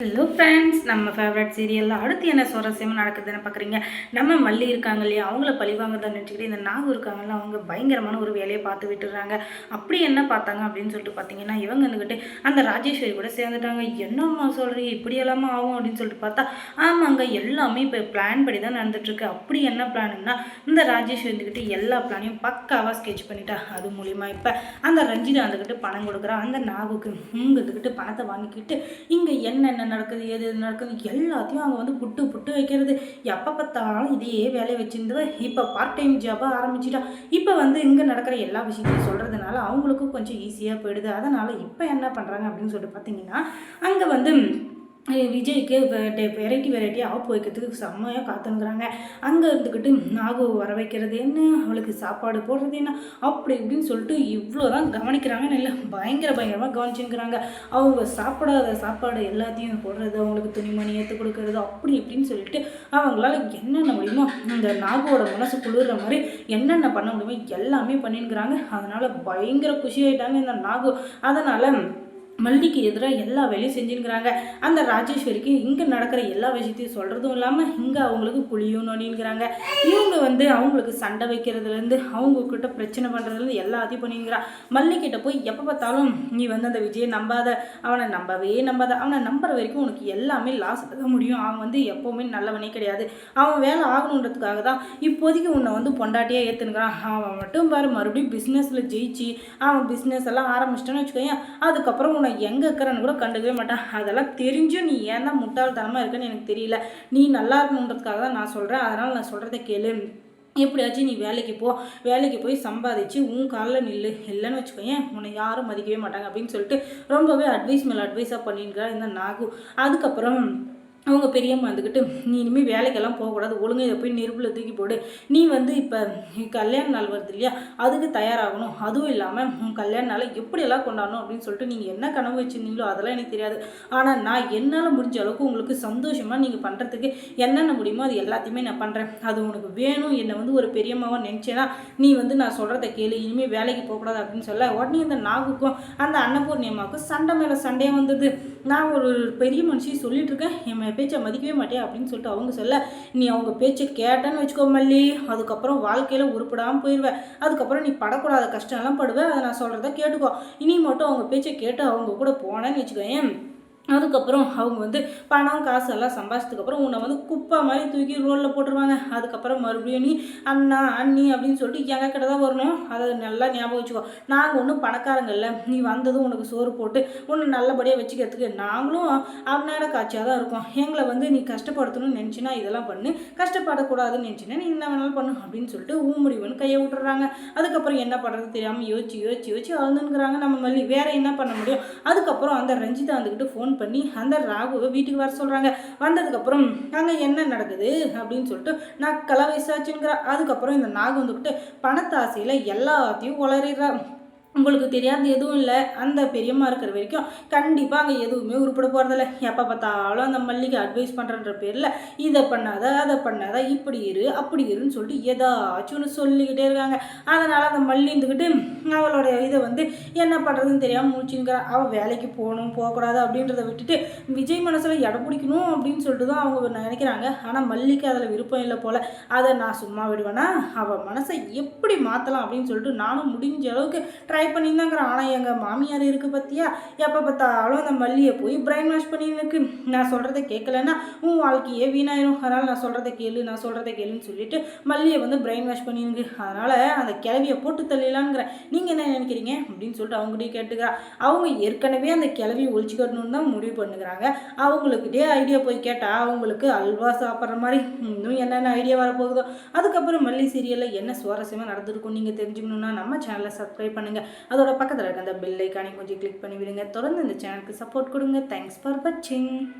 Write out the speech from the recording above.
Hello friends நம்ம favourite சீரியலில் அடுத்து என்ன சுவாரஸ்யமாக நடக்குதுன்னு பார்க்குறீங்க நம்ம மல்லி இருக்காங்க இல்லையா? அவங்கள பழி வாங்குறதா நினச்சிக்கிட்டு இந்த நாகு இருக்காங்கல்ல அவங்க பயங்கரமான ஒரு வேலையை பார்த்து விட்டுறாங்க. அப்படி என்ன பார்த்தாங்க அப்படின்னு சொல்லிட்டு பார்த்தீங்கன்னா இவங்க வந்துக்கிட்டு அந்த ராஜேஸ்வரி கூட சேர்ந்துட்டாங்க. என்னம்மா சொல்கிறீங்க இப்படியெல்லாமா ஆகும் அப்படின்னு சொல்லிட்டு பார்த்தா ஆமாங்க எல்லாமே இப்போ பிளான் படி தான் நடந்துட்டுருக்கு. அப்படி என்ன பிளான்னா இந்த ராஜேஸ்வரி வந்துக்கிட்டு எல்லா பிளானையும் பக்காவாக ஸ்கெட்ச் பண்ணிட்டா. அது மூலிமா இப்போ அந்த ரஞ்சிதா வந்துக்கிட்டு பணம் கொடுக்குறா. அந்த நாகுக்கு இங்கே வந்துக்கிட்டு பணத்தை வாங்கிக்கிட்டு இங்கே என்னென்ன நடக்குது எது எது நடக்குது எல்லாத்தையும் அவங்க வந்து புட்டு புட்டு வைக்கிறது. எப்போ பார்த்தாலும் இதையே வேலையை வச்சுருந்தவ இப்போ பார்ட் டைம் ஜாபாக ஆரம்பிச்சிட்டா. இப்போ வந்து இங்கே நடக்கிற எல்லா விஷயத்தையும் சொல்கிறதுனால அவங்களுக்கும் கொஞ்சம் ஈஸியாக போயிடுது. அதனால் இப்போ என்ன பண்ணுறாங்க அப்படின்னு சொல்லிட்டு பார்த்தீங்கன்னா அங்கே வந்து விஜய்க்கு வெரைட்டி வெரைட்டியாக ஆப் வைக்கிறதுக்கு செம்மையாக காத்துங்கிறாங்க அங்கே இருந்துக்கிட்டு நாகு வர வைக்கிறது என்ன? அவளுக்கு சாப்பாடு போடுறது என்ன? அப்படி இப்படின்னு சொல்லிட்டு இவ்வளோ தான் கவனிக்கிறாங்கன்னு இல்லை பயங்கர பயங்கரமாக கவனிச்சுங்கிறாங்க அவங்க சாப்பிடாத சாப்பாடு எல்லாத்தையும் போடுறது அவங்களுக்கு துணிமணி ஏற்று கொடுக்கறது அப்படி இப்படின்னு சொல்லிட்டு அவங்களால என்னென்ன முடியுமோ அந்த நாகுவோட மனசு குளிர்ற மாதிரி என்னென்ன பண்ண முடியுமோ எல்லாமே பண்ணிங்கிறாங்க அதனால் பயங்கர குஷி ஆகிட்டாங்க இந்த நாகு. அதனால் மல்லிக்கு எதிராக எல்லா வேலையும் செஞ்சுங்கிறாங்க அந்த ராஜேஸ்வரிக்கு இங்கே நடக்கிற எல்லா விஷயத்தையும் சொல்கிறதும் இல்லாமல் இங்கே அவங்களுக்கு புளியும் நொடிங்கிறாங்க இவங்க வந்து அவங்களுக்கு சண்டை வைக்கிறதுலேருந்து அவங்கக்கிட்ட பிரச்சனை பண்ணுறதுலேருந்து எல்லாத்தையும் பண்ணிங்கிறா மல்லிக்கிட்ட போய் எப்போ பார்த்தாலும் நீ வந்து அந்த விஜயை நம்பாத. அவனை நம்பவே நம்பாத. அவனை நம்புற வரைக்கும் உனக்கு எல்லாமே லாஸ் தான் முடியும். அவன் வந்து எப்போவுமே நல்லவனே கிடையாது. அவன் வேலை ஆகணுன்றதுக்காக தான் இப்போதைக்கு உன்னை வந்து பொண்டாட்டியாக ஏற்றுனுக்கிறான் அவன் மட்டும் பாரு மறுபடியும் பிஸ்னஸில் ஜெயிச்சு அவன் பிஸ்னஸ் எல்லாம் ஆரம்பிச்சிட்டேன்னு வச்சுக்கோங்க அதுக்கப்புறம் உன்னை நான் எங்கே இருக்கிறேன்னு கூட கண்டுக்கவே மாட்டேன். அதெல்லாம் தெரிஞ்சும் நீ ஏன் தான் முட்டாள்தனமாக இருக்குன்னு எனக்கு தெரியல. நீ நல்லா இருக்கணுன்றதுக்காக தான் நான் சொல்கிறேன் அதனால் நான் சொல்கிறத கேளு. எப்படியாச்சும் நீ வேலைக்கு போ. வேலைக்கு போய் சம்பாதிச்சு உன் காலில் நில்லு. இல்லைன்னு வச்சுக்கோயேன் உன்னை யாரும் மதிக்கவே மாட்டாங்க அப்படின்னு சொல்லிட்டு ரொம்பவே அட்வைஸ் மேலே அட்வைஸாக பண்ணியிருக்கா இந்த நாகு. அதுக்கப்புறம் அவங்க பெரியம்மா வந்துக்கிட்டு நீ இனிமேல் வேலைக்கெல்லாம் போகக்கூடாது. ஒழுங்காக இதை போய் நெருப்பில் தூக்கி போடு. நீ வந்து இப்போ கல்யாண நாள் வருது இல்லையா? அதுக்கு தயாராகணும். அதுவும் இல்லாமல் உன் கல்யாண நாளை எப்படியெல்லாம் கொண்டாடணும்? அப்படின்னு சொல்லிட்டு நீங்கள் என்ன கனவு வச்சுருந்தீங்களோ அதெல்லாம் எனக்கு தெரியாது. ஆனால் நான் என்னால் முடிஞ்ச அளவுக்கு உங்களுக்கு சந்தோஷமாக நீங்கள் பண்ணுறதுக்கு என்னென்ன முடியுமோ அது எல்லாத்தையுமே நான் பண்ணுறேன் அது உனக்கு வேணும். என்னை வந்து ஒரு பெரியம்மாவாக நினச்சேன்னா நீ வந்து நான் சொல்கிறத கேளு. இனிமேல் வேலைக்கு போகக்கூடாது அப்படின்னு சொல்ல உடனே இந்த நாகுக்கும் அந்த அன்னபூர்ணியம்மாவுக்கும் சண்டை மேலே சண்டையாக வந்தது. நான் ஒரு பெரிய மனுஷி சொல்லிட்டு இருக்கேன். என் பேச்சை மதிக்கவே மாட்டேன் அப்படின்னு சொல்லிட்டு அவங்க சொல்ல நீ அவங்க பேச்சை கேட்டேன்னு வச்சுக்கோ மல்லி. அதுக்கப்புறம் வாழ்க்கையில் உருப்படாமல் போயிடுவேன் அதுக்கப்புறம் நீ படக்கூடாத கஷ்டம்லாம் படுவேன் அதை நான் சொல்கிறத கேட்டுக்கோ. இனி மட்டும் அவங்க பேச்சை கேட்டு அவங்க கூட போனேன்னு வச்சுக்கோயேன். அதுக்கப்புறம் அவங்க வந்து பணம் காசு எல்லாம் சம்பாதிச்சதுக்கப்புறம் உன்னை வந்து குப்பை மாதிரி தூக்கி ரோலில் போட்டுருவாங்க. அதுக்கப்புறம் மறுபடியும் நீ அண்ணா அண்ணி அப்படின்னு சொல்லிட்டு எங்கள் கிட்ட தான் வரணும். அதை நல்லா ஞாபகம் வச்சுக்கோ. நாங்கள் ஒன்றும் பணக்காரங்க இல்லை. நீ வந்ததும் உனக்கு சோறு போட்டு உன்னை நல்லபடியாக வச்சுக்கிறதுக்கு நாங்களும் அந்நேர காட்சியாக தான் இருக்கோம். எங்களை வந்து நீ கஷ்டப்படுத்தணும்னு நினச்சினா இதெல்லாம் பண்ணு. கஷ்டப்படக்கூடாதுன்னு நினச்சினா நீ என்ன வேணாலும் பண்ணு அப்படின்னு சொல்லிட்டு ஊ கையை விட்டுறாங்க அதுக்கப்புறம் என்ன பண்ணுறது தெரியாமல் யோசிச்சு யோசிச்சு யோசிச்சு அழுந்துங்கிறாங்க நம்ம மல்லி. வேறு என்ன பண்ண முடியும்? அதுக்கப்புறம் அந்த ரஞ்சிதா வந்துக்கிட்டு ஃபோன் பண்ணி அந்த ராகுவை வீட்டுக்கு வர சொல்கிறாங்க வந்ததுக்கப்புறம் அங்கே என்ன நடக்குது? அப்படின்னு சொல்லிட்டு நான் கலவை விசாரிச்சுங்கிற அதுக்கப்புறம் இந்த நாகு வந்துக்கிட்டு பணத்தாசையில் எல்லாத்தையும் உளறிடுறா. உங்களுக்கு தெரியாது எதுவும் இல்லை. அந்த பெரியம்மா இருக்கிற வரைக்கும் கண்டிப்பாக அங்கே எதுவுமே உருப்பிட போகிறதில்ல எப்போ பார்த்தாலும் அந்த மல்லிகை அட்வைஸ் பண்ணுறன்ற பேரில் இதை பண்ணாத அதை பண்ணாத இப்படி இரு அப்படி இருன்னு சொல்லிட்டு ஏதாச்சும் ஒன்று சொல்லிக்கிட்டே இருக்காங்க. அதனால் அந்த மல்லிந்துக்கிட்டு அவளுடைய இதை வந்து என்ன பண்ணுறதுன்னு தெரியாமல் முடிச்சுங்கிறா அவள் வேலைக்கு போகணும் போகக்கூடாது அப்படின்றத விட்டுட்டு விஜய் மனசில் இடம் பிடிக்கணும் அப்படின்னு சொல்லிட்டு தான் அவங்க நினைக்கிறாங்க. ஆனால் மல்லிக்கு அதில் விருப்பம் இல்லை போல். அதை நான் சும்மா விடுவேன்னா அவள் மனசை எப்படி மாற்றலாம் அப்படின்னு சொல்லிட்டு நானும் முடிஞ்ச அளவுக்கு ட்ரை ட்ரை பண்ணியிருந்தாங்கிற ஆனால் எங்கள் மாமியார் இருக்குது பார்த்தியா எப்போ பார்த்தாலும் அந்த மல்லியை போய் பிரைன் வாஷ் பண்ணிருக்கு நான் சொல்கிறத கேட்கலன்னா உன் வாழ்க்கையே வீணாயிரும். அதனால் நான் சொல்கிறத கேளு நான் சொல்கிறத கேளுன்னு சொல்லிட்டு மல்லியை வந்து பிரைன் வாஷ் பண்ணிருக்கு அதனால் அந்த கிளவியை போட்டு தள்ளிடலாங்கிறேன் நீங்கள் என்ன நினைக்கிறீங்க? அப்படின்னு சொல்லிட்டு அவங்ககிட்டயே கேட்டுக்கிறா அவங்க ஏற்கனவே அந்த கிளவி ஒழிச்சுக்கணும்னு தான் முடிவு பண்ணுகிறாங்க. அவங்களுக்கிட்டே ஐடியா போய் கேட்டால் அவங்களுக்கு அல்வா சாப்பிட்ற மாதிரி இன்னும் என்னென்ன ஐடியா வரப்போகுதோ. அதுக்கப்புறம் மல்லி சீரியலில் என்ன சுவாரஸ்யமாக நடந்திருக்கும் நீங்கள் தெரிஞ்சுக்கணுன்னா நம்ம சேனலை சப்ஸ்கிரைப் பண்ணுங்கள் அதோட பக்கத்தில் இருக்க அந்த பெல் ஐக்கானை கொஞ்சம் கிளிக் பண்ணி விடுங்க. தொடர்ந்து இந்த சேனலுக்கு சப்போர்ட் கொடுங்க. தேங்க்ஸ் ஃபார் வாட்சிங்